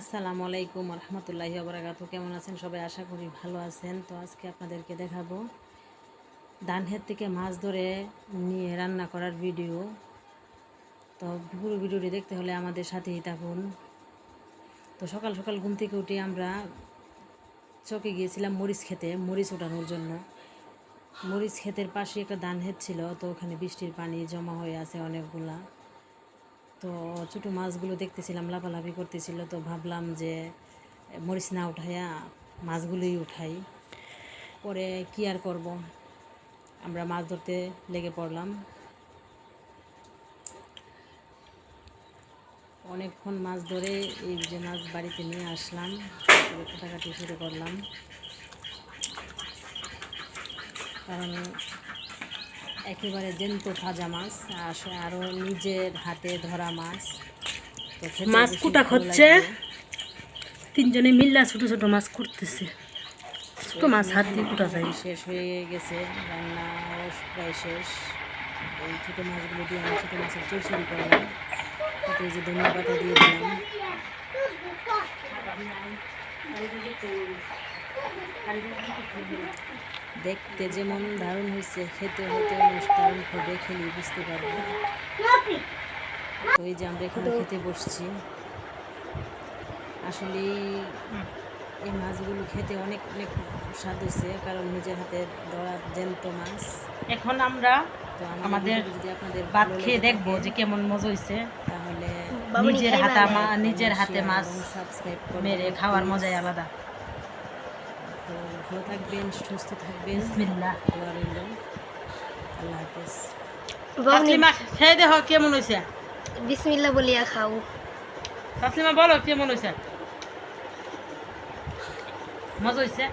আসসালামু আলাইকুম রহমতুল্লাহি আবরাকাত কেমন আছেন সবাই? আশা করি ভালো আছেন। তো আজকে আপনাদেরকে দেখাবো ধানহের থেকে মাছ ধরে নিয়ে রান্না করার ভিডিও। তো পুরো ভিডিওটি দেখতে হলে আমাদের সাথেই থাকুন। তো সকাল সকাল ঘুম থেকে উঠে আমরা চকে গিয়েছিলাম মরিচ খেতে, মরিচ ওঠানোর জন্য। মরিচ ক্ষেতের পাশে একটা ধান হেত ছিল, তো ওখানে বৃষ্টির পানি জমা হয়ে আছে অনেকগুলা। তো ছোটো মাছগুলো দেখতেছিলাম, লাফালাফি করতেছিল, তো ভাবলাম যে মরিচ না উঠাইয়া মাছগুলোই উঠাই। পরে কি আর করব? আমরা মাছ ধরতে লেগে পড়লাম। অনেকক্ষণ মাছ ধরে এই যে মাছ বাড়িতে নিয়ে আসলাম কাটাকাটি শুরু করলাম। কারণ একেবারে জ্যান্ত ভাজা মাছ আর- আরও নিজের হাতে ধরা মাছ। মাছ কুটা হচ্ছে। তিনজনে মিল্লা ছোট ছোট মাছ করতেছে ছোট মাছ হাত দিয়ে কুটা যায়। শেষ হয়ে গেছে রান্না প্রায় শেষ। এই ছোটো মাছগুলো দিয়ে আমি ছোটো মাছের চচড়ি করলাম। তাতে যে ধনিয়া পাতা দিয়ে দিলাম। দেখতে যেমন দারুণ হয়েছে খেতে হতে দারুণ হবে খেলে বুঝতে পারব। এই যে আমরা এখানে খেতে বসছি। আসলে এই মাছগুলো খেতে অনেক অনেক স্বাদ হয়েছে কারণ নিজের হাতে ধরা জ্যান্ত মাছ। এখন আমরা আমাদের যদি আপনাদের ভাত ভালো খেয়ে দেখব যে কেমন মজা হয়েছে তাহলে নিজের হাতে নিজের হাতে মাছ। মেরে খাওয়ার মজাই আলাদা। তো ভালো থাকবেন সুস্থ থাকবেন। আল্লাহ হাফেজ। তাসলিমা খেয়ে দেখো কেমন হয়েছে বিসমিল্লা বলিয়া খাও। তাসলিমা বলো কেমন হয়েছে মজা হয়েছে।